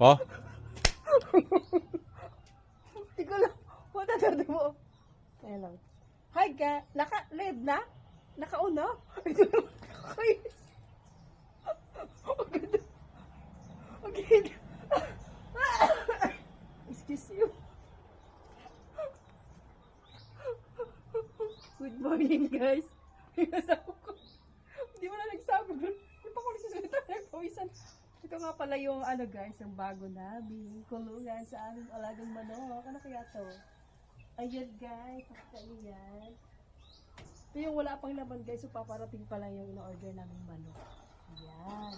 Oh, ko lang. What a third mo? Lang. Hi, ka. Naka-red na? Naka-on na? Ito naman. Ay. Ang ganda. Ang ganda. Excuse you. Good morning, guys. Ko. Hindi mo na nagsabi. Hindi pa ako nagsasalita. Nagpawisan. Ito nga pala yung ano guys, yung bago namin kulungan sa aming alagang manok. Ano kaya to? Ayan guys, nakakain yan. Ito yung wala pang laman guys, so paparating pa lang yung in-order namin manok. Ayan.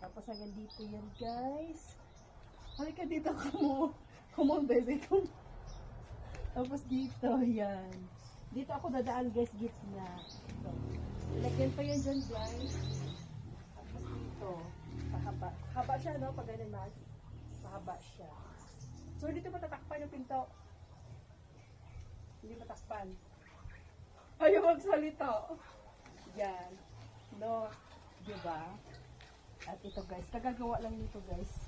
Tapos hanggang dito yan guys. Halika dito, on. Come on baby, come Tapos dito, yan. Dito ako dadaan guys, gitna. Lagyan pa yan dyan guys. Dito, pahaba. Haba siya, no? Pag ganun mas. Pahaba siya. So, dito matatakpan yung pinto. Hindi matakpan. Ayaw magsalita. Yan. No. Diba? At ito guys, kagagawa lang nito guys.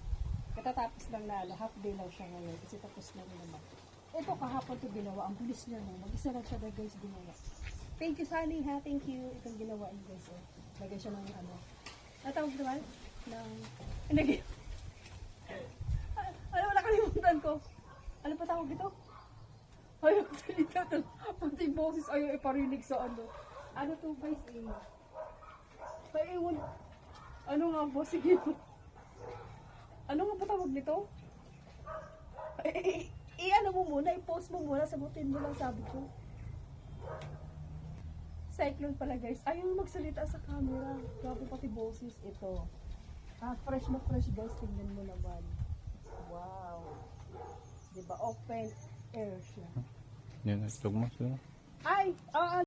Katatapos lang na, half day lang siya ngayon. Kasi tapos na rin naman. Ito kahapon to ginawa. Ang bilis niya no. Mag-isa lang siya na guys ginawa. Thank you Sunny ha. Thank you. Itong ginawa niya guys. Oh. Lagay siya ng ano. Natawag naman? Ng... Ah, Ano wala kalimutan ko? Ano pa tawag ito? Ayaw salita to. Pati boses ayaw iparinig sa ano. Ano to guys eh? Paiwan. Ano nga po? Sige. Ano nga ba tawag nito? Eh, eh, eh, ano mo muna, i-post mo muna, sagutin mo lang sabi ko. Cyclone pala guys. Ayaw magsalita sa camera. Grabe pati boses. Ito. Ah, fresh na fresh guys. Tingnan mo naman. Wow. Diba? Open air siya. yun. Tugmas. Ay! Ah,